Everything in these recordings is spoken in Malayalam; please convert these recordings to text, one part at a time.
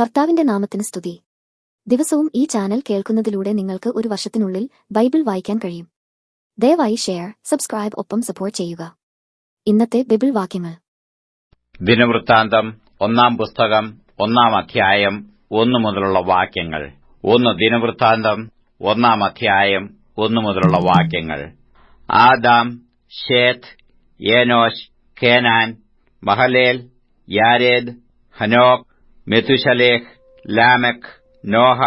കർത്താവിന്റെ നാമത്തിന് സ്തുതി. ദിവസവും ഈ ചാനൽ കേൾക്കുന്നതിലൂടെ നിങ്ങൾക്ക് ഒരു വർഷത്തിനുള്ളിൽ ബൈബിൾ വായിക്കാൻ കഴിയും. ദയവായി ഷെയർ സബ്സ്ക്രൈബ് ഒപ്പം സപ്പോർട്ട് ചെയ്യുക. ഇന്നത്തെ ബൈബിൾ വാക്യങ്ങൾ. ദിനവൃത്താന്തം ഒന്നാം പുസ്തകം ഒന്നാം അധ്യായം ഒന്നു മുതലുള്ള വാക്യങ്ങൾ. ഒന്ന് ദിനവൃത്താന്തം ഒന്നാം അധ്യായം ഒന്നു മുതലുള്ള വാക്യങ്ങൾ. Adam Seth Enosh Kenan Mahalalel Jared Enoch Methuselah Lamech Noah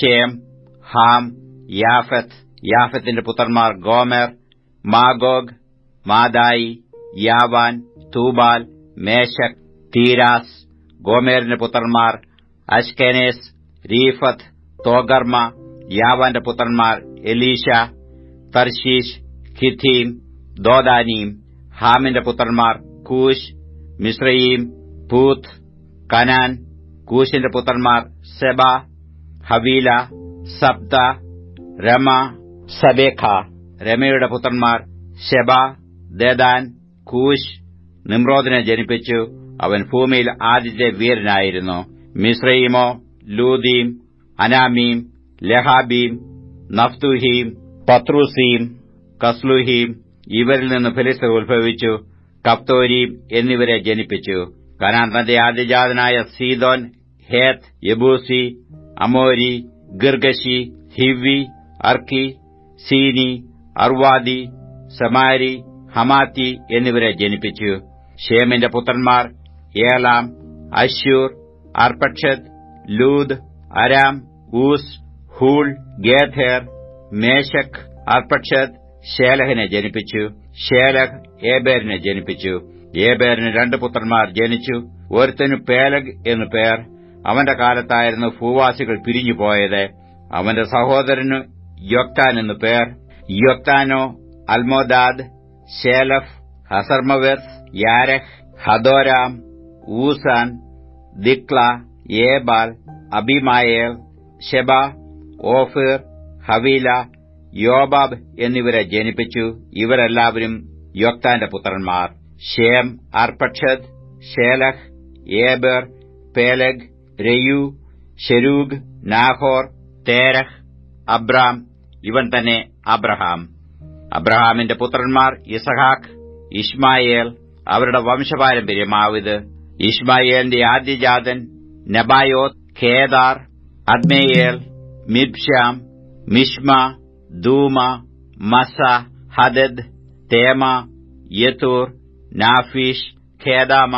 Shem Ham Japheth. യാഫത്തിന്റെ പുത്രന്മാർ Gomer Magog Madai Javan Tubal Meshech Tiras. ഗോമേറിന്റെ പുത്രന്മാർ അഷ്കനേസ് റീഫത്ത് തോഗർമ. യാവാന്റെ പുത്രന്മാർ എലീഷ തർശീഷ് ഖിഥീം ദോദാനീം. ഹാമിന്റെ പുത്രന്മാർ കൂഷ് മിശ്രയീം പൂത്ത് കനാൻ കൂശിന്റെ പുത്രന്മാർ സെബ ഹവീല സബ്ദ രമ സബേഖ. രമയുടെ പുത്രന്മാർ ഷെബ ദേദാൻ കൂശ് നിമ്രോദിനെ ജനിപ്പിച്ചു. അവൻ ഭൂമിയിൽ ആദ്യത്തെ വീരനായിരുന്നു. മിശ്രയീമോ ലൂദീം അനാമീം ലഹാബീം നഫ്തുഹീം പത്രൂസീം കസ്ലുഹീം ഇവരിൽ നിന്ന് ഫിലിസ്തർ ഉത്ഭവിച്ചു. കപ്തോരീം എന്നിവരെ ജനിപ്പിച്ചു. കനാൻ ആദ്യജാതനായ സീദോൻ ഹേത്ത് യബൂസി അമോരി ഗിർഗശി ഹിവി അർക്കി സീനി അർവാദി സമാരി ഹമാത്തി എന്നിവരെ ജനിപ്പിച്ചു. ഷേമിന്റെ പുത്രന്മാർ Elam Asshur Arphaxad Lud Aram Uz Hul Gether Meshech Arphaxad ഷേലഹിനെ ജനിപ്പിച്ചു. ഷേലഹ് ഏബേറിനെ ജനിപ്പിച്ചു. ഏബേരിന് രണ്ട് പുത്രന്മാർ ജനിച്ചു. ഒരുത്തനു പേലഗ് എന്നു പേർ. അവന്റെ കാലത്തായിരുന്നു ഭൂവാസികൾ പിരിഞ്ഞുപോയത് അവന്റെ സഹോദരനു യൊക്താൻ എന്നു പേർ. യൊക്താനോ Almodad Sheleph Hazarmaveth Jerah Hadoram Uzal Diklah Ebal Abimael Sheba Ophir Havilah Jobab എന്നിവരെ ജനിപ്പിച്ചു. ഇവരെല്ലാവരും യൊക്താന്റെ പുത്രന്മാർ. Shem Arphaxad Shelah Eber Peleg Reu Serug Nahor Terah Abram ഇവൻ തന്നെ അബ്രഹാം അബ്രഹാമിന്റെ പുത്രന്മാർ ഇസഹാഖ് ഇസ്മായേൽ അവരുടെ വംശപാരമ്പര്യമാവിത് ഇസ്മായേലിന്റെ ആദ്യജാതൻ നബായോത് ഖേദാർ അദ്മേയേൽ മിബ്ഷാം മിഷ്മ ദൂമ മസ ഹദദ് തേമ യത്തൂർ നാഫീഷ് ഖേദാമ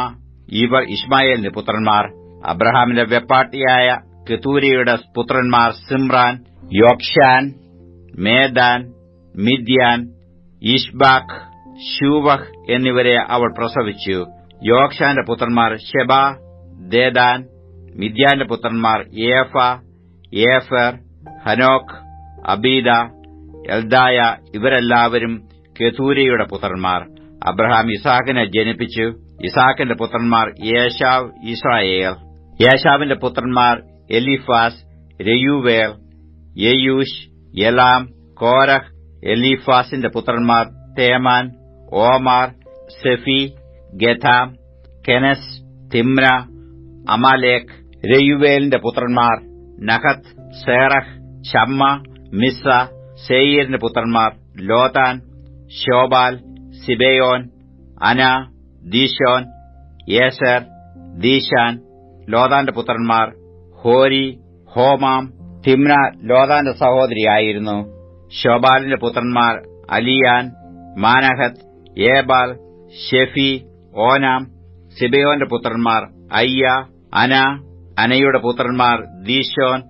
ഇവർ ഇസ്മായേലിന്റെ പുത്രന്മാർ. അബ്രഹാമിന്റെ വെപ്പാട്ടിയായ കെതൂരിയുടെ പുത്രന്മാർ Zimran Jokshan Medan Midian Ishbak Shuah എന്നിവരെ അവൾ പ്രസവിച്ചു. യോക്ഷാന്റെ പുത്രന്മാർ ഷെബ ദേദാൻ മിദ്യാന്റെ പുത്രന്മാർ ഏഫ ഏഫർ ഹനോഖ് അബീദ എൽദായ ഇവരെല്ലാവരും കെതൂരിയുടെ പുത്രന്മാർ. അബ്രഹാം ഇസാഖിനെ ജനിപ്പിച്ചു. ഇസാഖിന്റെ പുത്രന്മാർ യേശാവ് ഇസ്രായേൽ. യേശാവിന്റെ പുത്രന്മാർ എലിഫാസ് രയുവേൽ യയൂഷ് യലാം കോരഹ് എലിഫാസിന്റെ പുത്രന്മാർ തേമാൻ ഓമാർ സെഫി ഗഥാം കെനസ് തിമ്ര അമാലേഖ്. രയുവേലിന്റെ പുത്രന്മാർ നഹത്ത് സേറഹ് ഷമ്മ മിസ്സ സെയ്യറിന്റെ പുത്രന്മാർ ലോതാൻ ഷോബാൽ സിബയോൻ അന ദീശോൻ യേസർ ദീശാൻ ലോതാന്റെ പുത്രന്മാർ ഹോരി ഹോമാം തിമ്ന ലോതാന്റെ സഹോദരിയായിരുന്നു ഷോബാലിന്റെ പുത്രന്മാർ അലിയാൻ മാനഹത്ത് ഏബാൽ ഷെഫി ഓനാം സിബയോന്റെ പുത്രന്മാർ അയ്യ അന അനയുടെ പുത്രന്മാർ ദീശോൻ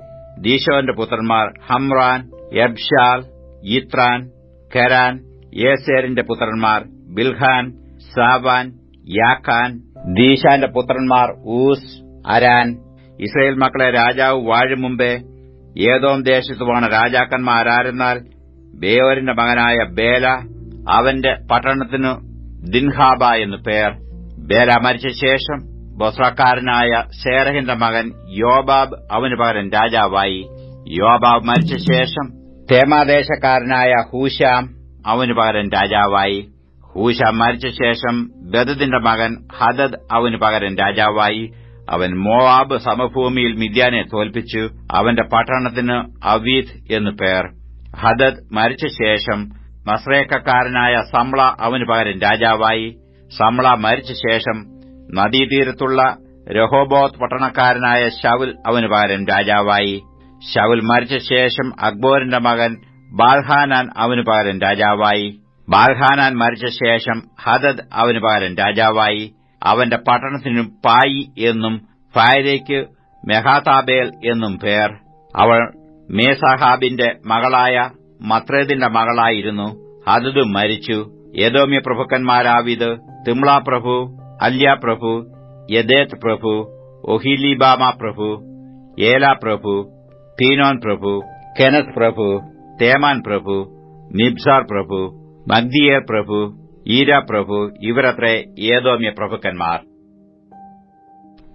ദീശോന്റെ പുത്രന്മാർ ഹംറാൻ എബ്ഷാൽ ഇത്രാൻ ഖരാൻ യേസേറിന്റെ പുത്രന്മാർ ബിൽഹാൻ സാവാൻ യാഖാൻ ദീശാന്റെ പുത്രന്മാർ ഊസ് അരാൻ. ഇസ്രയേൽ മക്കളെ രാജാവ് വാഴും മുമ്പേ ഏതോം ദേശത്തുമാണ് രാജാക്കന്മാരാരെന്നാൽ ബേവരിന്റെ മകനായ ബേല അവന്റെ പട്ടണത്തിനു ദിൻഹാബ എന്നു പേർ. ബേല മരിച്ച ശേഷം ബൊസ്രക്കാരനായ സേറഹിന്റെ മകൻ യോബാബ് അവന് പകരം രാജാവായി. യോബാബ് മരിച്ച ശേഷം തേമാദേശക്കാരനായ ഹൂശാം അവന് പകരം രാജാവായി. ഹൂഷ മരിച്ച ശേഷം ബദദിന്റെ മകൻ ഹദദ് അവന് പകരം രാജാവായി. അവൻ മോവാബ് സമഭൂമിയിൽ മിദ്യാനെ തോൽപ്പിച്ചു. അവന്റെ പട്ടണത്തിന് അവീദ് എന്നു പേർ. ഹദദ് മരിച്ച ശേഷം മസ്രേക്കക്കാരനായ സംള അവന് പകരം രാജാവായി. സംള മരിച്ച ശേഷം നദീതീരത്തുള്ള രഹോബോത്ത് പട്ടണക്കാരനായ ശൗൽ അവന് പകരം രാജാവായി. ശൗൽ മരിച്ച ശേഷം അക്ബോറിന്റെ മകൻ ബാൽഹാനാൻ അവന് പകരം രാജാവായി. ബാൽഹാനാൻ മരിച്ച ശേഷം ഹദദ് അവന് പകരം രാജാവായി. അവന്റെ പട്ടണത്തിനു പായി എന്നും ഫായരയ്ക്ക് മെഹാതാബേൽ എന്നും പേർ. അവൾ മേസാഹാബിന്റെ മകളായ മത്രേദിന്റെ മകളായിരുന്നു. ഹദദും മരിച്ചു. യദോമ്യ പ്രഭുക്കന്മാരാവിത് തിംള പ്രഭു അല്യ പ്രഭു യദേത് പ്രഭു ഒഹിലിബാമ പ്രഭു ഏല പ്രഭു പീനോൻ പ്രഭു കെനത് പ്രഭു തേമാൻ പ്രഭു നിബ്സാർ പ്രഭു മഗ്ദിയേർ പ്രഭു ഈര പ്രഭു ഇവരത്രേ ഏതോമ്യ പ്രഭുക്കന്മാർ.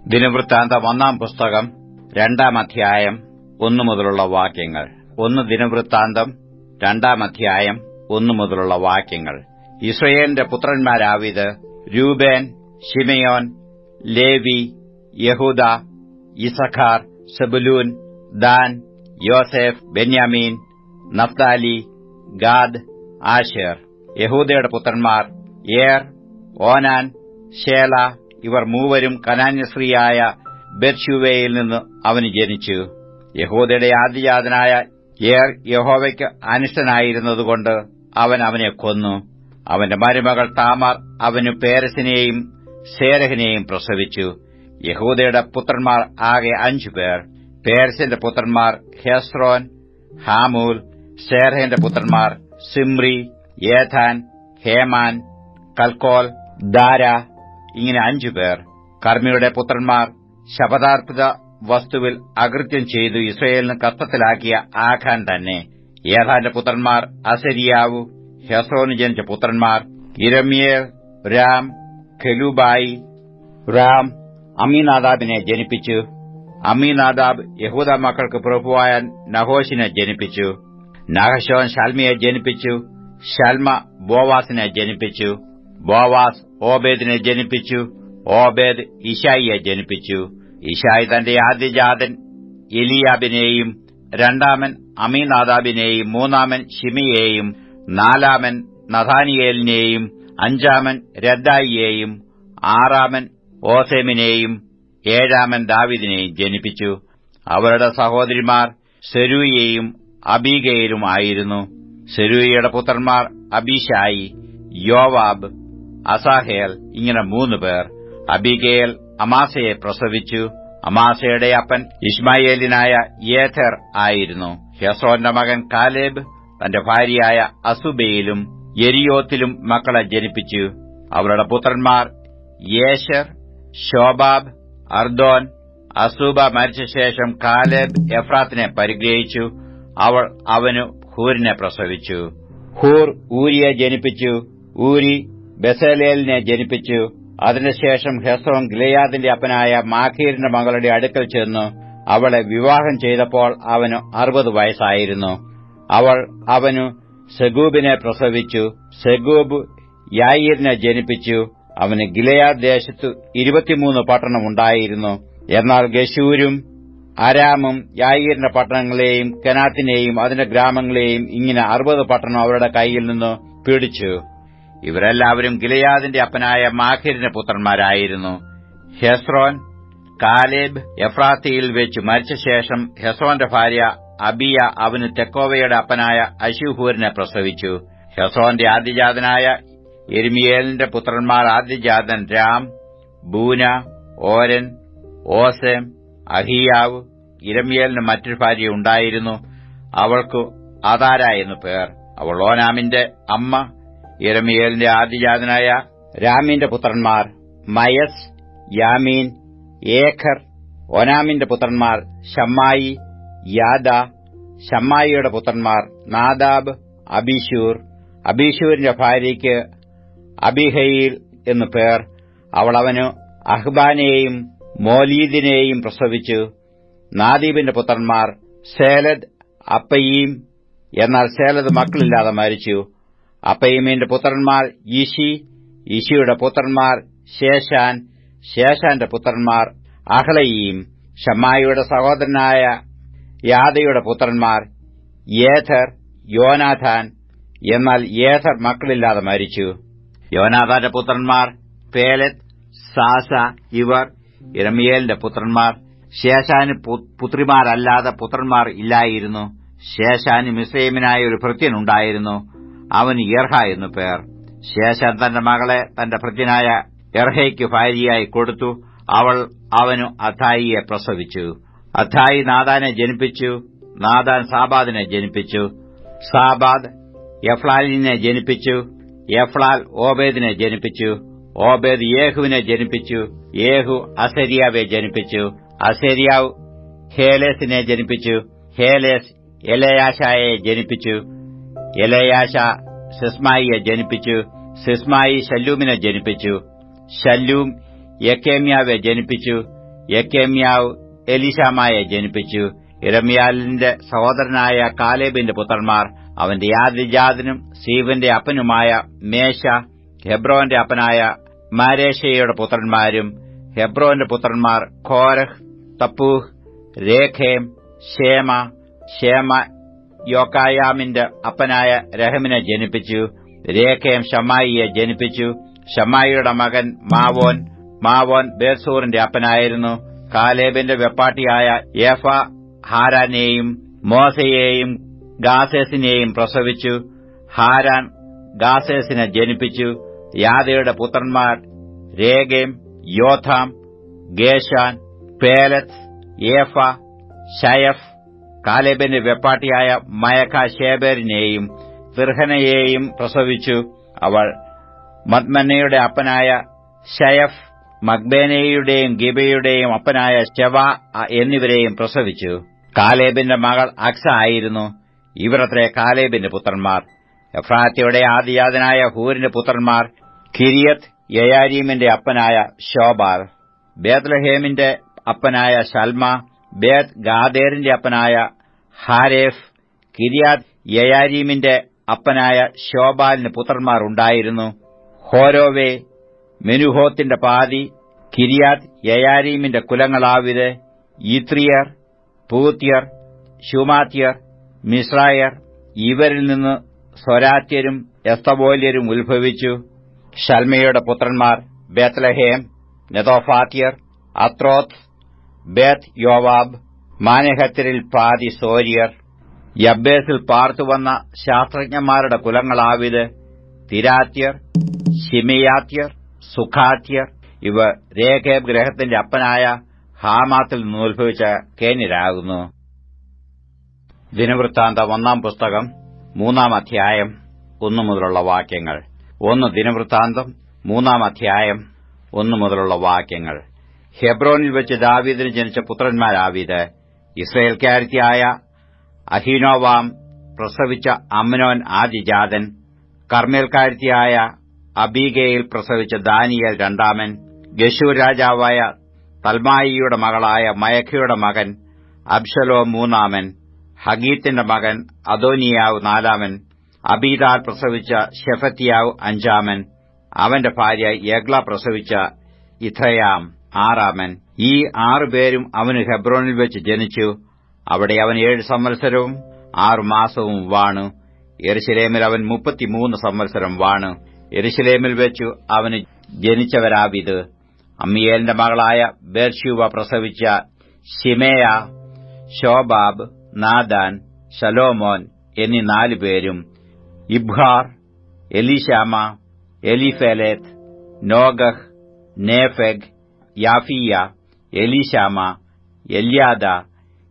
ദിനവൃത്താന്തം ഒന്നാം പുസ്തകം രണ്ടാം അധ്യായം ഒന്നു മുതലുള്ള വാക്യങ്ങൾ. ഒന്ന് ദിനവൃത്താന്തം രണ്ടാം അധ്യായം ഒന്നു മുതലുള്ള വാക്യങ്ങൾ. ഇസ്രയേലിന്റെ പുത്രന്മാരാവിത് Reuben Simeon Levi Judah Issachar Zebulun Dan Joseph Benjamin Naphtali Gad Asher യഹൂദയുടെ പുത്രന്മാർ ഏർ ഓനാൻ ഷേല ഇവർ മൂവരും കനാന്യശ്രീയായ ബെർഷുവേയിൽ നിന്ന് അവന് ജനിച്ചു. യഹൂദയുടെ ആദിജാതനായ ഏർ യഹോവയ്ക്ക് അനിഷ്ടനായിരുന്നതുകൊണ്ട് അവൻ അവനെ കൊന്നു. അവന്റെ മരുമകൾ താമാർ അവന് പേരസിനെയും സേരഹിനെയും പ്രസവിച്ചു. യഹൂദയുടെ പുത്രന്മാർ ആകെ അഞ്ചുപേർ. പേരസിന്റെ പുത്രന്മാർ ഹെസ്രോൻ ഹാമൂൽ സേർഹന്റെ പുത്രന്മാർ Zimri Ethan Heman Calcol Dara ഇങ്ങനെ അഞ്ചുപേർ കർമ്മിയുടെ പുത്രന്മാർ ശപഥാർപ്പിത വസ്തുവിൽ അകൃത്യം ചെയ്തു ഇസ്രയേലിന് കഷ്ടത്തിലാക്കിയ ആഖാൻ തന്നെ. ഏതാന്റെ പുത്രന്മാർ അസരിയാവു ഹെസ്രോന് ജനിച്ച പുത്രന്മാർ ഇരമിയേൽ രാം ഖെലുബായി റാം അമീനാദാബിനെ ജനിപ്പിച്ചു. അമീനാദാബ് യഹൂദ മക്കൾക്ക് പ്രഭുവായ നഹോഷിനെ ജനിപ്പിച്ചു. നഹശോൻ ഷാൽമിയെ ജനിപ്പിച്ചു. ഷൽമ ബോവാസിനെ ജനിപ്പിച്ചു. ബോവാസ് ഓബേദിനെ ജനിപ്പിച്ചു. ഓബേദ് ഇഷായിയെ ജനിപ്പിച്ചു. ഇഷായി തന്റെ ആദ്യജാതൻ എലിയാബിനെയും രണ്ടാമൻ അമീനാദാബിനെയും മൂന്നാമൻ ഷിമിയെയും നാലാമൻ നഥാനിയേലിനെയും അഞ്ചാമൻ രദ്ദായിയെയും ആറാമൻ ഓസേമിനെയും ഏഴാമൻ ദാവിദിനെയും ജനിപ്പിച്ചു. അവരുടെ സഹോദരിമാർ സെരൂയെയും അബീഗയിലും ആയിരുന്നു സെരൂയയുടെ പുത്രന്മാർ അബീഷായി യോവാബ് അസാഹേൽ ഇങ്ങനെ മൂന്ന് പേർ. അബിഗേൽ അമാസയെ പ്രസവിച്ചു. അമാസയുടെ അപ്പൻ ഇസ്മായേലിനായ യേഥർ ആയിരുന്നു. ഹെസോന്റെ മകൻ കാലേബ് തന്റെ ഭാര്യയായ അസുബയിലും എരിയോത്തിലും മക്കളെ ജനിപ്പിച്ചു. അവരുടെ പുത്രന്മാർ യേശർ ഷോബാബ് അർദോൻ അസൂബ മരിച്ച ശേഷം കാലേബ് എഫ്രാത്തിനെ പരിഗ്രഹിച്ചു. അവൾ അവനു ഹൂരിനെ പ്രസവിച്ചു. ഹൂർ ഊരിയെ ജനിപ്പിച്ചു. ഊരി ബസേലേലിനെ ജനിപ്പിച്ചു. അതിനുശേഷം ഹെസോൻ ഗിലയാദിന്റെ അപ്പനായ മാഖീറിന്റെ മകളുടെ അടുക്കൽ ചെന്നു. അവളെ വിവാഹം ചെയ്തപ്പോൾ അവന് അറുപത് വയസ്സായിരുന്നു. അവൾ അവനു സെഗൂബിനെ പ്രസവിച്ചു. സെഗൂബ് യായിറിനെ ജനിപ്പിച്ചു. അവന് ഗിലയാദ് ദേശത്തു ഇരുപത്തിമൂന്ന് പട്ടണമുണ്ടായിരുന്നു എന്നാൽ ഗശൂരും അരാമും യായിരിന്റെ പട്ടണങ്ങളെയും കനാത്തിനെയും അതിന്റെ ഗ്രാമങ്ങളെയും ഇങ്ങനെ അറുപത് പട്ടണം അവരുടെ കൈയിൽ നിന്ന് പിടിച്ചു. ഇവരെല്ലാവരും ഗിലയാദിന്റെ അപ്പനായ മാഖിരിന്റെ പുത്രന്മാരായിരുന്നു. ഹെസ്രോൻ കാലേബ് എഫ്രാത്തിയിൽ വെച്ച് മരിച്ച ശേഷം ഹെസോന്റെ ഭാര്യ അബിയ അവന് തെക്കോവയുടെ അപ്പനായ അശുഹൂരിനെ പ്രസവിച്ചു. ഹെസോന്റെ ആദ്യജാതനായ എരുമിയേലിന്റെ പുത്രന്മാർ ആദ്യജാതൻ രാം ബൂന ഓരൻ ഓസേം അഹിയാവ് ഇരമിയേലിന് മറ്റൊരു ഭാര്യ ഉണ്ടായിരുന്നു. അവൾക്കു അതാര എന്നു പേർ. അവൾ ഓനാമിന്റെ അമ്മ ഇരമിയേലിന്റെ ആദ്യജാതനായ രാമിന്റെ പുത്രന്മാർ മയസ് യാമീൻ ഏഖർ ഒനാമിന്റെ പുത്രന്മാർ ഷമ്മായി യാദ ഷമ്മായിയുടെ പുത്രന്മാർ നാദാബ് അബീഷൂർ അബീഷൂരിന്റെ ഭാര്യയ്ക്ക് അബിഹയിൽ എന്നു പേർ. അവൾ അഹ്ബാനെയും മോലീദിനെയും പ്രസവിച്ചു. നാദീബിന്റെ പുത്രന്മാർ സേലദ് അപ്പയീം എന്നാൽ സേലദ് മക്കളില്ലാതെ മരിച്ചു. അപ്പയീമിന്റെ പുത്രന്മാർ ഈശി ഈശിയുടെ പുത്രന്മാർ ശേഷാൻ ശേഷാന്റെ പുത്രന്മാർ അഹ്ലയീം ഷമ്മായിയുടെ സഹോദരനായ യാദയുടെ പുത്രന്മാർ യേഥർ യോനാഥാൻ എന്നാൽ യേഥർ മക്കളില്ലാതെ മരിച്ചു. യോനാഥാന്റെ പുത്രന്മാർ പേലത് സാസ ഇവർ ഇരമിയേലിന്റെ പുത്രന്മാർ ശേഷാന് പുത്രിമാരല്ലാതെ പുത്രന്മാർ ഇല്ലായിരുന്നു. ശേഷാന് മിസ്രൈമിനായ ഒരു ഭൃത്യനുണ്ടായിരുന്നു. അവന് യർഹ എന്നു പേർ. ശേഷാൻ തന്റെ മകളെ തന്റെ ഭൃത്യനായ എർഹയ്ക്ക് ഭാര്യയായി കൊടുത്തു. അവൾ അവനു അഥായിയെ പ്രസവിച്ചു. അഥായി നാദാനെ ജനിപ്പിച്ചു. നാദാൻ സാബാദിനെ ജനിപ്പിച്ചു. സാബാദ് യഫ്ലാലിനെ ജനിപ്പിച്ചു. യഫ്ലാൽ ഓബേദിനെ ജനിപ്പിച്ചു. ഓബേദ് യേഹുവിനെ ജനിപ്പിച്ചു. യേഹു അസരിയാവെ ജനിപ്പിച്ചു. അസരിയാവ് ഹേലേസിനെ ജനിപ്പിച്ചു. ഹേലേസ് എലയാശായെ ജനിപ്പിച്ചു. എലയാശ സിസ്മായിയെ ജനിപ്പിച്ചു. സിസ്മായി ശല്ലൂമിനെ ജനിപ്പിച്ചു. ശല്ലൂം യക്കേമ്യാവെ ജനിപ്പിച്ചു. യക്കേമ്യാവ് എലിശാമായെ ജനിപ്പിച്ചു. ഇരമ്യാലിന്റെ സഹോദരനായ കാലേബിന്റെ പുത്രന്മാർ അവന്റെ യാദിജാതിനും സീവന്റെ അപ്പനുമായ മേശ ഹെബ്രോന്റെ അപ്പനായ മാരേഷയുടെ പുത്രന്മാരും ഹെബ്രോന്റെ പുത്രന്മാർ ഖോരഹ് തപ്പൂഹ് രേഖേം ഷേമ ഷേമ യോക്കായാമിന്റെ അപ്പനായ രഹമിനെ ജനിപ്പിച്ചു രേഖേം ഷമായിയെ ജനിപ്പിച്ചു ഷമായിയുടെ മകൻ മാവോൻ മാവോൻ ബേസൂറിന്റെ അപ്പനായിരുന്നു കാലേബിന്റെ വെപ്പാട്ടിയായ ഏഫ ഹാരാനെയും മോസയെയും ഗാസേസിനെയും പ്രസവിച്ചു ഹാരാൻ ഗാസേസിനെ ജനിപ്പിച്ചു യാദയുടെ പുത്രന്മാർ രേഗേം യോഥാം ഗേഷാൻ പേലത്ത് ഏഫ ഷയഫ് കാലേബിന്റെ വെപ്പാട്ടിയായ മയക്ക ഷേബേറിനെയും തിർഹനയെയും പ്രസവിച്ചു. അവൾ മദ്മന്നയുടെ അപ്പനായ ഷയഫ് മഗ്ബേനയുടെയും ഗിബയുടെയും അപ്പനായ ഷെവ എന്നിവരെയും പ്രസവിച്ചു. കാലേബിന്റെ മകൾ അക്സ ആയിരുന്നു. ഇവരത്രേ കാലേബിന്റെ പുത്രന്മാർ. എഫ്രാത്തിയുടെ ആദിയാദനായ ഹൂരിന്റെ പുത്രന്മാർ കിരിയത്ത് യയാരീമിന്റെ അപ്പനായ ഷോബാർ ബേത്ലഹേമിന്റെ അപ്പനായ ശൽമ ബേത് ഗാദേറിന്റെ അപ്പനായ ഹാരേഫ് കിരിയാത് യയാരീമിന്റെ അപ്പനായ ഷോബാലിന് പുത്രന്മാർ ഉണ്ടായിരുന്നു. ഹോരോവേ മെനുഹോത്തിന്റെ പാതി കിരിയാത് യയാരീമിന്റെ കുലങ്ങളാവിത് ഇത്രിയർ പൂത്യർ ഷുമാത്യർ മിശ്രായർ ഇവരിൽ നിന്ന് സ്വരാത്യരും എസ്തബോല്യരും ഉത്ഭവിച്ചു. ഷൽമയുടെ പുത്രന്മാർ ബേത്ലഹേം നെതോഫാത്യർ അത്രോത്ത് ബേത്ത് യോവാബ് മാനഹത്തിരിൽ പാതി സോരിയർ യബ്ബേസിൽ പാർത്തുവന്ന ശാസ്ത്രജ്ഞന്മാരുടെ കുലങ്ങളാവിത് തിരാത്യർ ഷിമിയാത്യർ സുഖാത്യർ. ഇവ രേഖേബ് ഗ്രഹത്തിന്റെ അപ്പനായ ഹാമാത്തിൽ നിന്ന് ഉത്ഭവിച്ച കേന്യരാകുന്നു. ദിനവൃത്താന്ത ഒന്നാം പുസ്തകം മൂന്നാം അധ്യായം ഒന്നു മുതലുള്ള വാക്യങ്ങൾ. ഒന്ന് ദിനവൃത്താന്തം മൂന്നാം അധ്യായം ഒന്നു മുതലുള്ള വാക്യങ്ങൾ. ഹെബ്രോനിൽ വെച്ച് ദാവീദിന് ജനിച്ച പുത്രന്മാരാവീത് ഇസ്രയേൽക്കാരത്തിയായ അഹീനോവാം പ്രസവിച്ച അമ്നോൻ ആദിജാതൻ കർമ്മേൽക്കാരത്തിയായ അബീഗയിൽ പ്രസവിച്ച ദാനിയൽ രണ്ടാമൻ ഗശൂർ രാജാവായ തൽമായിയുടെ മകളായ മയഖയുടെ മകൻ അബ്ഷലോ മൂന്നാമൻ ഹഗീത്തിന്റെ മകൻ അദോനിയാവ് നാലാമൻ അബീദാർ പ്രസവിച്ച ഷെഫത്തിയാവ് അഞ്ചാമൻ അവന്റെ ഭാര്യ യഗ്ല പ്രസവിച്ച ഇഥയാം ആറാമൻ. ഈ ആറുപേരും അവന് ഹെബ്രോണിൽ വെച്ച് ജനിച്ചു. അവിടെ അവൻ ഏഴ് സംവത്സരവും ആറു മാസവും വാണു. എരുശലേമിൽ അവൻ മുപ്പത്തിമൂന്ന് സംവത്സരം വാണു. എരുശലേമിൽ വെച്ചു അവന് ജനിച്ചവരാവിത്. അമ്മിയേലിന്റെ മകളായ ബേർഷ്യൂവ പ്രസവിച്ച ഷിമേയ ശോബാബ് നാദാൻ ശലോമോൻ എന്നീ നാലുപേരും ഇബ്ഹാർ എലിശാമ എലിഫെലേത്ത് നോഗഹ് നേഫെഗ് യാഫിയ എലിശാമ എല്യാദ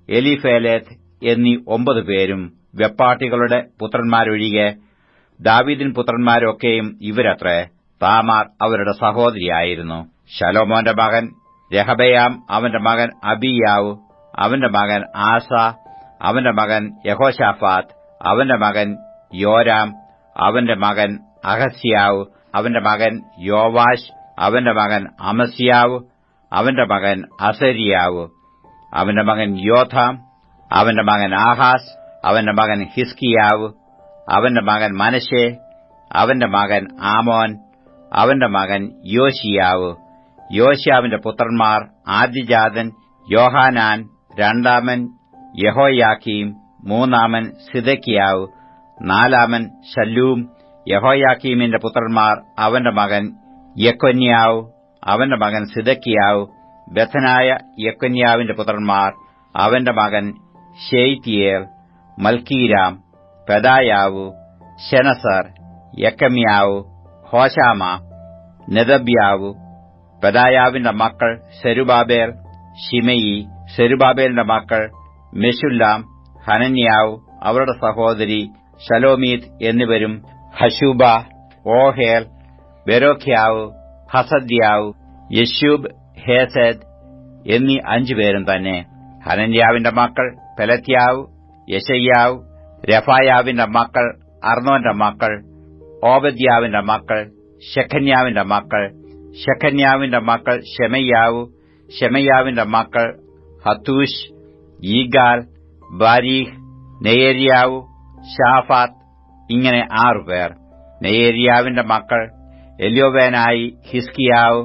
എലിഫേലേത്ത് എന്നീ ഒമ്പത് പേരും വെപ്പാട്ടികളുടെ പുത്രന്മാരൊഴികെ ദാവീദിൻ പുത്രന്മാരൊക്കെയും ഇവരത്രേ താമാർ അവരുടെ സഹോദരിയായിരുന്നു. ശലോമോന്റെ മകൻ രഹബയാം അവന്റെ മകൻ അബിയാവ് അവന്റെ മകൻ ആസ അവന്റെ മകൻ യഹോഷാഫാത്ത് അവന്റെ മകൻ യോരാം അവന്റെ മകൻ അഹസ്യാവ് അവന്റെ മകൻ യോവാഷ് അവന്റെ മകൻ അമസ്യാവ് അവന്റെ മകൻ അസരിയാവ് അവന്റെ മകൻ യോഥാം അവന്റെ മകൻ ആഹാസ് അവന്റെ മകൻ ഹിസ്കിയാവ് അവന്റെ മകൻ മനശെ അവന്റെ മകൻ ആമോൻ അവന്റെ മകൻ യോശിയാവ് യോശിയാവിന്റെ പുത്രന്മാർ ആദ്യജാതൻ യോഹാനാൻ രണ്ടാമൻ യഹോയാക്കീം മൂന്നാമൻ സിദക്കിയാവ് നാലാമൻ ശല്ലൂം യഹോയാക്കീമിന്റെ പുത്രന്മാർ അവന്റെ മകൻ യക്കൊന്യാവ് അവന്റെ മകൻ സിദക്കിയാവ് ബഥനായ യക്കൊന്യാവിന്റെ പുത്രന്മാർ അവന്റെ മകൻ ഷെയ്ത്തിയേൽ മൽക്കീരാം പെദായാവ് ഷെനസർ യക്കമ്യാവ് ഹോശാമ നെതബ്യാവു പെദായാവിന്റെ മക്കൾ സെരുബാബേൽ ഷിമയി സെരുബാബേലിന്റെ മക്കൾ മെഷുല്ലാം ഹനന്യാവ് അവരുടെ സഹോദരി ശലോമീത് എന്നിവരും ഹഷൂബ ഓഹേൽ ബെരോഖ്യാവ് ഹസദ്യാവ് യശൂബ് ഹേസദ് എന്നീ അഞ്ചുപേരും തന്നെ. ഹനന്യാവിന്റെ മക്കൾ പെലത്യാവ് യശയ്യാവ് രഫായാവിന്റെ മക്കൾ അർണോന്റെ മക്കൾ ഓബദ്യാവിന്റെ മക്കൾ ഷെഖന്യാവിന്റെ മക്കൾ ഷെഖന്യാവിന്റെ മക്കൾ ഷെമയ്യാവു ഷെമയ്യാവിന്റെ മക്കൾ ഹത്തൂഷ് ഈഗാൽ ബാരീഹ് നെയേരിയാവു ഷാഫാത്ത് ഇങ്ങനെ ആറുപേർ നെയേരിയാവിന്റെ മക്കൾ എല്യോവേനായി ഹിസ്കിയാവ്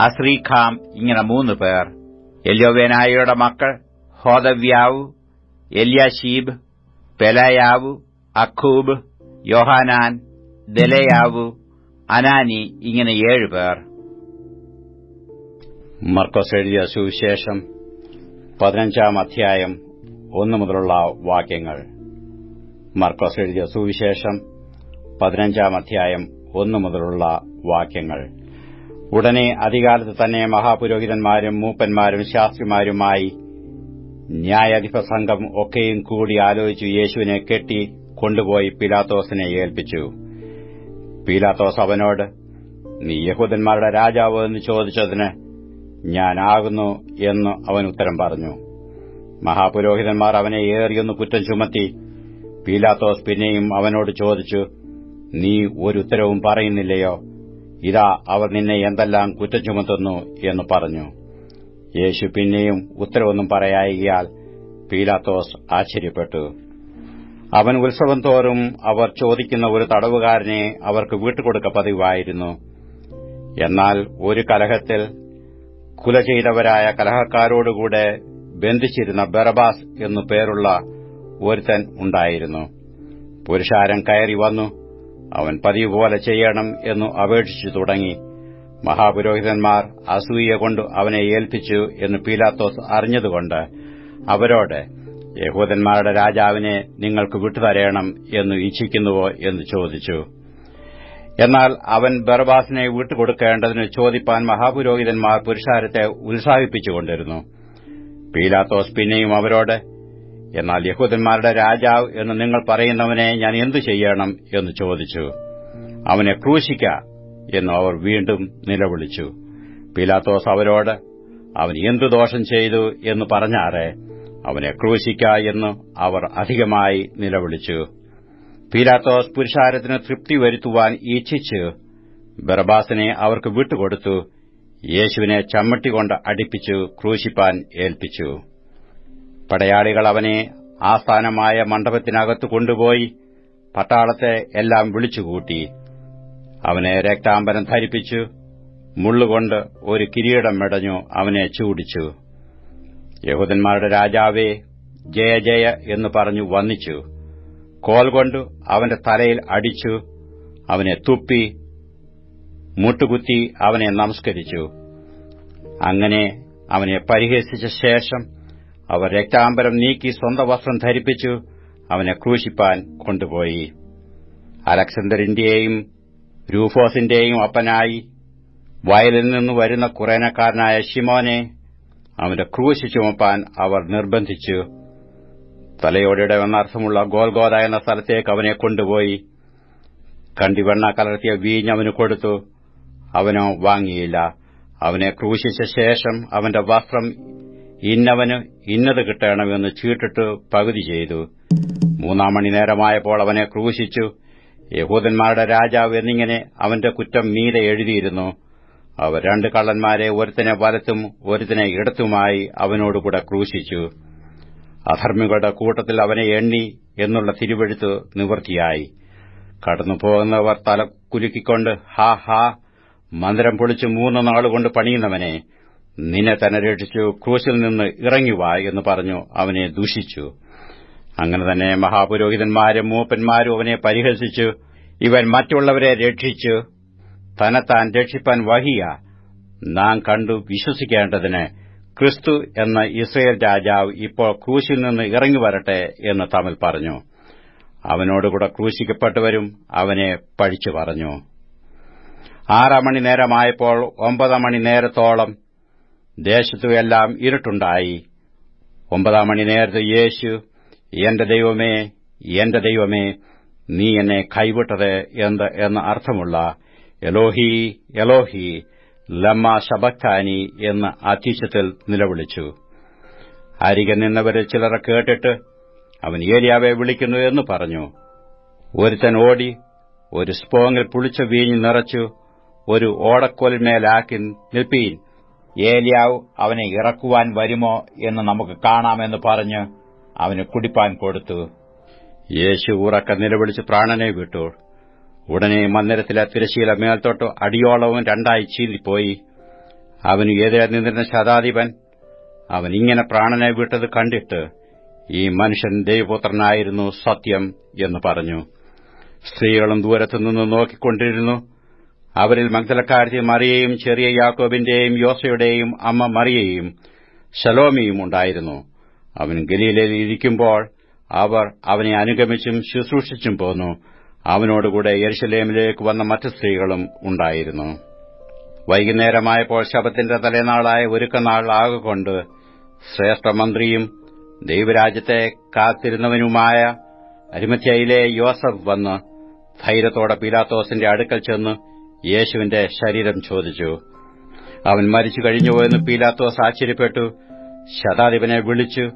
അസ്രീഖാം ഇങ്ങനെ മൂന്ന് പേർ. എല്യോവേനായിയുടെ മക്കൾ ഹോദവ്യാവു എല്യാഷീബ് പെലയാവു അഖൂബ് യോഹാനാൻ ദലയാവു അനാനി ഇങ്ങനെ ഏഴുപേർ മർക്കോസ് എഴുതിയ സുവിശേഷം പതിനഞ്ചാം അധ്യായം ഒന്നു മുതലുള്ള വാക്യങ്ങൾ. മർക്കോസ് എഴുതിയ സുവിശേഷം പതിനഞ്ചാം അധ്യായം ഒന്നു മുതലുള്ള വാക്യങ്ങൾ. ഉടനെ അധികാലത്ത് തന്നെ മഹാപുരോഹിതന്മാരും മൂപ്പന്മാരും ശാസ്ത്രിമാരുമായി ന്യായാധിപ സംഘം ഒക്കെയും കൂടി ആലോചിച്ചു യേശുവിനെ കെട്ടി കൊണ്ടുപോയി പിലാത്തോസിനെ ഏൽപ്പിച്ചു. പീലാത്തോസ് അവനോട് നീ യഹൂദന്മാരുടെ രാജാവ് എന്ന് ചോദിച്ചതിന് ഞാനാകുന്നു എന്ന് അവൻ ഉത്തരം പറഞ്ഞു. മഹാപുരോഹിതന്മാർ അവനെ ഏറിയൊന്ന് കുറ്റം ചുമത്തി പീലാത്തോസ് പിന്നെയും അവനോട് ചോദിച്ചു നീ ഒരു ഉത്തരവും പറയുന്നില്ലയോ? ഇതാ അവർ നിന്നെ എന്തെല്ലാം കുറ്റം ചുമത്തുന്നു എന്ന് പറഞ്ഞു. യേശു പിന്നെയും ഉത്തരവൊന്നും പറയായികയാൽ പീലാത്തോസ് ആശ്ചര്യപ്പെട്ടു. അവൻ ഉത്സവം തോറും അവർ ചോദിക്കുന്ന ഒരു തടവുകാരനെ അവർക്ക് വീട്ടുകൊടുക്ക പതിവായിരുന്നു. എന്നാൽ ഒരു കലഹത്തിൽ കുല ചെയ്തവരായ കലഹക്കാരോടുകൂടെ ബന്ധിച്ചിരുന്ന ബറബാസ് എന്നു പേരുള്ള ഒരുത്തൻ ഉണ്ടായിരുന്നു. പുരുഷാരം കയറി വന്നു. അവൻ പതിവ് പോലെ ചെയ്യണം എന്നു അപേക്ഷിച്ചു തുടങ്ങി. മഹാപുരോഹിതന്മാർ അസൂയ കൊണ്ട് അവനെ ഏൽപ്പിച്ചു എന്ന് പീലാത്തോസ് അറിഞ്ഞതുകൊണ്ട് അവരോട് യഹൂദന്മാരുടെ രാജാവിനെ നിങ്ങൾക്ക് വിട്ടുതരയണം എന്ന് ഇച്ഛിക്കുന്നുവോ എന്ന് ചോദിച്ചു. എന്നാൽ അവൻ ബർബാസിനെ വിട്ടുകൊടുക്കേണ്ടതിന് ചോദിപ്പാൻ മഹാപുരോഹിതന്മാർ പുരുഷാരത്തെ ഉത്സാഹിപ്പിച്ചുകൊണ്ടിരുന്നു. പീലാത്തോസ് പിന്നെയും അവരോട് എന്നാൽ യഹൂദന്മാരുടെ രാജാവ് എന്ന് നിങ്ങൾ പറയുന്നവനെ ഞാൻ എന്തു ചെയ്യണം എന്ന് ചോദിച്ചു. അവനെ ക്രൂശിക്ക എന്ന് അവർ വീണ്ടും നിലവിളിച്ചു. പിലാത്തോസ് അവരോട് അവൻ എന്തു ദോഷം ചെയ്തു എന്ന് പറഞ്ഞാറെ? അവനെ ക്രൂശിക്ക എന്ന് അവർ അധികമായി നിലവിളിച്ചു. പീലാത്തോസ് പുരുഷാരത്തിന് തൃപ്തി വരുത്തുവാൻ ഇച്ഛിച്ച് ബർബാസിനെ അവർക്ക് വിട്ടുകൊടുത്തു. യേശുവിനെ ചമ്മട്ടികൊണ്ട് അടിപ്പിച്ചു ക്രൂശിപ്പാൻ ഏൽപ്പിച്ചു. പടയാളികൾ അവനെ ആസ്ഥാനമായ മണ്ഡപത്തിനകത്ത് കൊണ്ടുപോയി പട്ടാളത്തെ എല്ലാം വിളിച്ചുകൂട്ടി. അവനെ രക്താംബരം ധരിപ്പിച്ചു. മുള്ളുകൊണ്ട് ഒരു കിരീടം മെടഞ്ഞു അവനെ ചൂടിച്ചു. യഹൂദന്മാരുടെ രാജാവേ ജയ ജയ എന്ന് പറഞ്ഞു വന്നിച്ചു. കോൽ അവന്റെ തലയിൽ അടിച്ചു. അവനെ തുപ്പി മുട്ടുകുത്തി അവനെ നമസ്കരിച്ചു. അങ്ങനെ അവനെ പരിഹസിച്ച ശേഷം അവർ രക്താംബരം നീക്കി സ്വന്തം വസ്ത്രം ധരിപ്പിച്ചു അവനെ ക്രൂശിപ്പാൻ കൊണ്ടുപോയി. അലക്സാണ്ടറിന്റെയും രൂഫോസിന്റെയും അപ്പനായി വയലിൽ നിന്ന് വരുന്ന കുറേനക്കാരനായ ഷിമോനെ അവന്റെ ക്രൂശ് ചുമപ്പാൻ അവർ നിർബന്ധിച്ചു. തലയോടെ വന്നർത്ഥമുള്ള ഗോൽഗോദ എന്ന സ്ഥലത്തേക്ക് അവനെ കൊണ്ടുപോയി. കണ്ടിവെണ്ണ കലർത്തിയ വീഞ്ഞ് അവന് കൊടുത്തു. അവനോ വാങ്ങിയില്ല. അവനെ ക്രൂശിച്ച ശേഷം അവന്റെ വസ്ത്രം ഇന്നവന് ഇന്നത് കിട്ടണമെന്ന് ചീട്ടിട്ട് പകുതി ചെയ്തു. മൂന്നാം മണി നേരമായപ്പോൾ അവനെ ക്രൂശിച്ചു. യഹൂദന്മാരുടെ രാജാവ് എന്നിങ്ങനെ അവന്റെ കുറ്റം മീതെ എഴുതിയിരുന്നു. അവർ രണ്ട് കള്ളന്മാരെ ഒരുത്തിനെ വലത്തും ഒരുത്തിനെ ഇടത്തുമായി അവനോടുകൂടെ ക്രൂശിച്ചു. അധർമ്മികളുടെ കൂട്ടത്തിൽ അവനെ എണ്ണി എന്നുള്ള തിരുവെഴുത്ത് നിവൃത്തിയായി കടന്നുപോകുന്നവർ തല കുലുക്കിക്കൊണ്ട് ഹാ ഹാ മന്ദിരം പൊളിച്ച് മൂന്ന് നാളുകൊണ്ട് പണിയുന്നവനെ നിന്നെ തന്നെ രക്ഷിച്ചു ക്രൂശിൽ നിന്ന് ഇറങ്ങിവാ എന്ന് പറഞ്ഞു അവനെ ദൂഷിച്ചു. അങ്ങനെ തന്നെ മഹാപുരോഹിതന്മാരും മൂപ്പന്മാരും അവനെ പരിഹസിച്ചു. ഇവൻ മറ്റുള്ളവരെ രക്ഷിച്ചു. തന്നെത്താൻ രക്ഷിപ്പാൻ വഹിയ. നാം കണ്ടു വിശ്വസിക്കേണ്ടതിന് ക്രിസ്തു എന്ന ഇസ്രയേൽ രാജാവ് ഇപ്പോൾ ക്രൂശിൽ നിന്ന് ഇറങ്ങി വരട്ടെ എന്ന് തമ്മിൽ പറഞ്ഞു. അവനോടുകൂടെ ക്രൂശിക്കപ്പെട്ടവരും അവനെ പഴിച്ചു പറഞ്ഞു. ആറാം മണി നേരമായപ്പോൾ ഒമ്പതാം മണി നേരത്തോളം ദേശത്തുമെല്ലാം ഇരുട്ടുണ്ടായി. ഒമ്പതാം മണി നേരത്ത് യേശു എന്റെ ദൈവമേ എന്റെ ദൈവമേ നീ എന്നെ കൈവിട്ടത് എന്ത്? എന്ന അർത്ഥമുള്ള എലോഹി എലോഹി ലമ്മ ശബക്കാനി എന്ന് അത്യുച്ചത്തിൽ നിലവിളിച്ചു. അരികെ നിന്നവരിൽ ചിലരെ കേട്ടിട്ട് അവൻ ഏലിയാവെ വിളിക്കുന്നു എന്ന് പറഞ്ഞു. ഒരുത്തൻ ഓടി ഒരു സ്പോങ്ങിൽ പുളിച്ച വീഞ്ഞ് നിറച്ചു ഒരു ഓടക്കോലിന്മേലാക്കി നിൽപ്പീൻ. ഏലിയാവ് അവനെ ഇറക്കുവാൻ വരുമോ എന്ന് നമുക്ക് കാണാമെന്ന് പറഞ്ഞ് അവന് കുടിപ്പാൻ കൊടുത്തു. യേശു ഉറക്ക നിലവിളിച്ച് പ്രാണനെ വിട്ടു. ഉടനെ മന്ദിരത്തിലെ തിരശീല മേൽത്തോട്ടോ അടിയോളവും രണ്ടായി ചീന്തിപ്പോയി. അവന് എതിരെ നിന്നിരുന്ന ശതാധിപൻ? അവൻ ഇങ്ങനെ പ്രാണനെ വിട്ടത് കണ്ടിട്ട് ഈ മനുഷ്യൻ ദൈവപുത്രനായിരുന്നു സത്യം എന്ന് പറഞ്ഞു. സ്ത്രീകളും ദൂരത്തുനിന്ന് നോക്കിക്കൊണ്ടിരുന്നു. അവരിൽ മഗ്ദലക്കാരത്തി മറിയയും ചെറിയ യാക്കോബിന്റെയും യോസയുടെയും അമ്മ മറിയയും ശലോമിയും ഉണ്ടായിരുന്നു. അവൻ ഗലീലയിൽ ഇരിക്കുമ്പോൾ അവർ അവനെ അനുഗമിച്ചും ശുശ്രൂഷിച്ചും പോന്നു. അവനോടുകൂടെ യെരുശലേമിലേക്ക് വന്ന മറ്റു സ്ത്രീകളും ഉണ്ടായിരുന്നു. വൈകുന്നേരമായപ്പോൾ ശബത്തിന്റെ തലേനാളായ ഒരുക്കനാൾ ആകൊണ്ട് ശ്രേഷ്ഠമന്ത്രിയും ദൈവരാജ്യത്തെ കാത്തിരുന്നവനുമായ അരിമത്യയിലെ യോസഫ് വന്ന് ധൈര്യത്തോടെ പീലാത്തോസിന്റെ അടുക്കൽ ചെന്ന് യേശുവിന്റെ ശരീരം ചോദിച്ചു. അവൻ മരിച്ചു കഴിഞ്ഞുപോയെന്ന് പീലാത്തോസ് ആശ്ചര്യപ്പെട്ടു. ശതാധിപനെ വിളിച്ചു.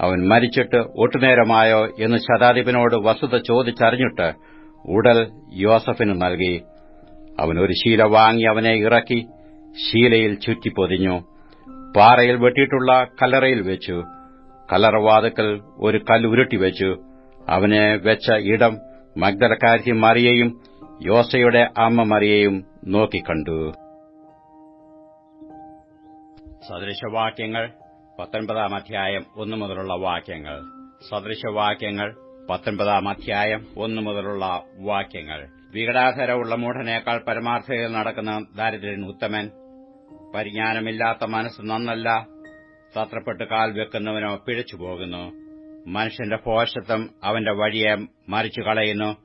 അവൻ മരിച്ചിട്ട് ഒട്ടുനേരമായോ എന്ന് ശതാധിപനോട് വസ്തുത ചോദിച്ചറിഞ്ഞിട്ട് ഉടൽ യോസഫിന് നൽകി. അവൻ ഒരു ശീല വാങ്ങി അവനെ ഇറക്കി ശീലയിൽ ചുറ്റിപ്പൊതിഞ്ഞു പാറയിൽ വെട്ടിയിട്ടുള്ള കല്ലറയിൽ വെച്ചു. കല്ലറവാതുക്കൽ ഒരു കല്ലുരുട്ടിവെച്ചു അവനെ വെച്ച ഇടം മഗ്ദലക്കാരി മറിയയും യോസയുടെ അമ്മ മറിയയും നോക്കിക്കണ്ടു. സദൃശവാക്യങ്ങൾ പത്തൊൻപതാം അധ്യായം ഒന്നു മുതലുള്ള വാക്യങ്ങൾ. സദൃശവാക്യങ്ങൾ പത്തൊൻപതാം അധ്യായം ഒന്നു മുതലുള്ള വാക്യങ്ങൾ. വികടാധരമുള്ള മൂഢനേക്കാൾ പരമാർത്ഥതയിൽ നടക്കുന്ന ദാരിദ്ര്യൻ ഉത്തമൻ. പരിജ്ഞാനമില്ലാത്ത മനസ്സ് നന്നല്ല. തത്രപ്പെട്ട് കാൽ വെക്കുന്നവനോ പിഴച്ചുപോകുന്നു. മനുഷ്യന്റെ ഭോഷത്വം അവന്റെ വഴിയെ മറിച്ചു കളയുന്നു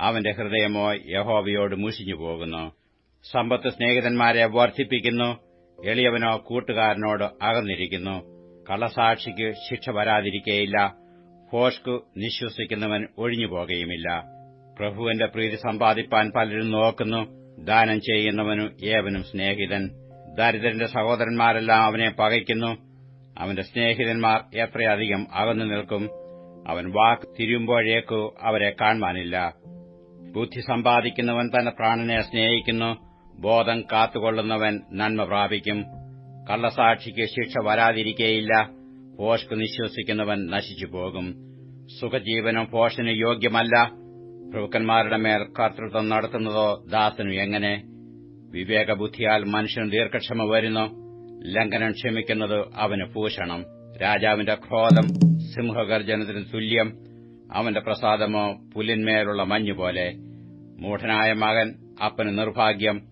അവന്റെ ഹൃദയമോ യഹോവയോട് മുഷിഞ്ഞു പോകുന്നു സമ്പത്ത് സ്നേഹിതന്മാരെ വർദ്ധിപ്പിക്കുന്നു. എളിയവനോ കൂട്ടുകാരനോട് അകന്നിരിക്കുന്നു. കള്ളസാക്ഷിക്ക് ശിക്ഷ വരാതിരിക്കേയില്ല. ഫോഷ്കു നിശ്വസിക്കുന്നവൻ ഒഴിഞ്ഞു ഒഴിഞ്ഞുപോകുകയുമില്ല പ്രഭുവിന്റെ പ്രീതി സമ്പാദിപ്പാൻ പലരും നോക്കുന്നു. ദാനം ചെയ്യുന്നവനു ഏവനും സ്നേഹിതൻ. ദരിദ്രന്റെ സഹോദരന്മാരെല്ലാം അവനെ പകയ്ക്കുന്നു. അവന്റെ സ്നേഹിതന്മാർ എത്രയധികം അകന്നു നിൽക്കും. അവൻ വാക്ക് തിരിയുമ്പോഴേക്കു അവരെ കാണുവാനില്ല. ബുദ്ധി സമ്പാദിക്കുന്നവൻ തന്റെ പ്രാണനെ സ്നേഹിക്കുന്നു. ബോധം കാത്തുകൊള്ളുന്നവൻ നന്മ പ്രാപിക്കും. കള്ളസാക്ഷിക്ക് ശിക്ഷ വരാതിരിക്കേയില്ല. പോഷ്ക്ക് നിശ്വസിക്കുന്നവൻ നശിച്ചു പോകും സുഖജീവനും പോഷന് യോഗ്യമല്ല. പ്രഭുക്കന്മാരുടെ മേൽ കർത്തൃത്വം നടത്തുന്നതോ ദാസനു എങ്ങനെ? വിവേകബുദ്ധിയാൽ മനുഷ്യന് ദീർഘക്ഷമ വരുന്നു. ലംഘനം ക്ഷമിക്കുന്നത് അവന് ഭൂഷണം രാജാവിന്റെ ക്രോധം സിംഹഗർജനത്തിന് തുല്യം. അവന്റെ പ്രസാദമോ പുലിന്മേലുള്ള മഞ്ഞുപോലെ. മൂഢനായ മകൻ അപ്പന് നിർഭാഗ്യം.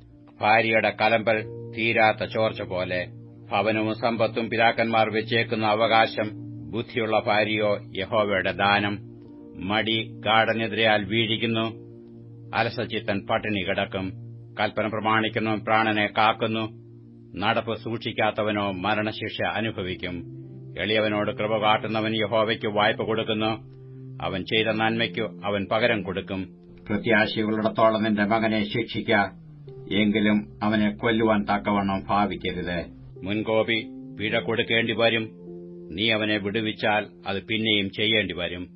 ഭാര്യയുടെ കലമ്പൽ തീരാത്ത ചോർച്ച പോലെ. ഭവനവും സമ്പത്തും പിതാക്കന്മാർ വെച്ചേക്കുന്ന അവകാശം ബുദ്ധിയുള്ള ഭാര്യയോ യഹോവയുടെ ദാനം. മടി ഗാഠനെതിരെയാൽ വീഴിക്കുന്നു. അലസചിത്തൻ പട്ടിണി കിടക്കും. കൽപ്പന പ്രമാണിക്കുന്നവൻ പ്രാണനെ കാക്കുന്നു. നടപ്പ് സൂക്ഷിക്കാത്തവനോ മരണശിക്ഷ അനുഭവിക്കും. എളിയവനോട് കൃപ കാട്ടുന്നവൻ യഹോവയ്ക്ക് വായ്പ കൊടുക്കുന്നു. അവൻ ചെയ്ത നന്മയ്ക്കു അവൻ പകരം കൊടുക്കും. പ്രത്യാശികളുടത്തോളം നിന്റെ മകനെ ശിക്ഷിക്ക. എങ്കിലും അവനെ കൊല്ലുവാൻ തക്കവണ്ണം ഭാവിക്കരുത്. മുൻകോപി പിഴ കൊടുക്കേണ്ടി വരും. നീ അവനെ വിടുവിച്ചാൽ അത് പിന്നെയും ചെയ്യേണ്ടി വരും.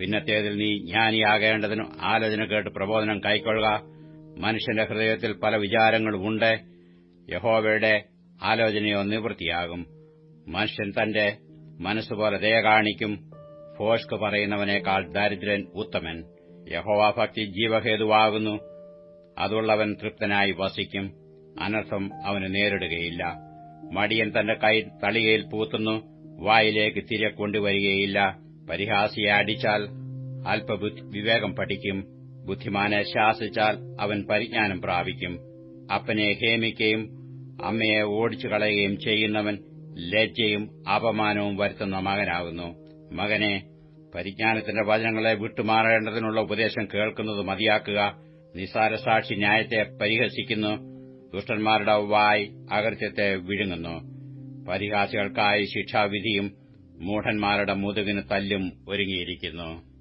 പിന്നത്തേതിൽ നീ ജ്ഞാനിയാകേണ്ടതിനും ആലോചന കേട്ട് പ്രബോധനം കൈക്കൊള്ളുക. മനുഷ്യന്റെ ഹൃദയത്തിൽ പല വിചാരങ്ങളുമുണ്ട് യഹോവയുടെ ആലോചനയോ നിവൃത്തിയാകും. മനുഷ്യൻ തന്റെ മനസ്സുപോലെ ദയ കാണിക്കും. ഫോഷ്ക് പറയുന്നവനേക്കാൾ ദരിദ്രൻ ഉത്തമൻ. യഹോവാഭക്തി ജീവഹേതുവാകുന്നു. അതുള്ളവൻ തൃപ്തനായി വസിക്കും. അനർത്ഥം അവന് നേരിടുകയില്ല. മടിയൻ തന്റെ കൈ തളികയിൽ പൂത്തുന്നു. വായിലേക്ക് തിരെ കൊണ്ടുവരികയില്ല. പരിഹാസിയെ അടിച്ചാൽ അല്പ വിവേകം പഠിക്കും. ബുദ്ധിമാനെ ശാസിച്ചാൽ അവൻ പരിജ്ഞാനം പ്രാപിക്കും. അപ്പനെ ഹേമിക്കുകയും അമ്മയെ ഓടിച്ചു കളയുകയും ചെയ്യുന്നവൻ ലജ്ജയും അപമാനവും വരുത്തുന്ന മകനാകുന്നു. മകനെ പരിജ്ഞാനത്തിന്റെ വചനങ്ങളെ വിട്ടുമാറേണ്ടതിനുള്ള ഉപദേശം കേൾക്കുന്നത് മതിയാക്കുക. നിസാര സാക്ഷി ന്യായത്തെ പരിഹസിക്കുന്നു. ദുഷ്ടന്മാരുടെ വായ് അകൃത്യത്തെ വിഴുങ്ങുന്നു. പരിഹാസികൾക്കായി ശിക്ഷാവിധിയും മൂഢന്മാരുടെ മുതുകിന് തല്ലും ഒരുങ്ങിയിരിക്കുന്നു.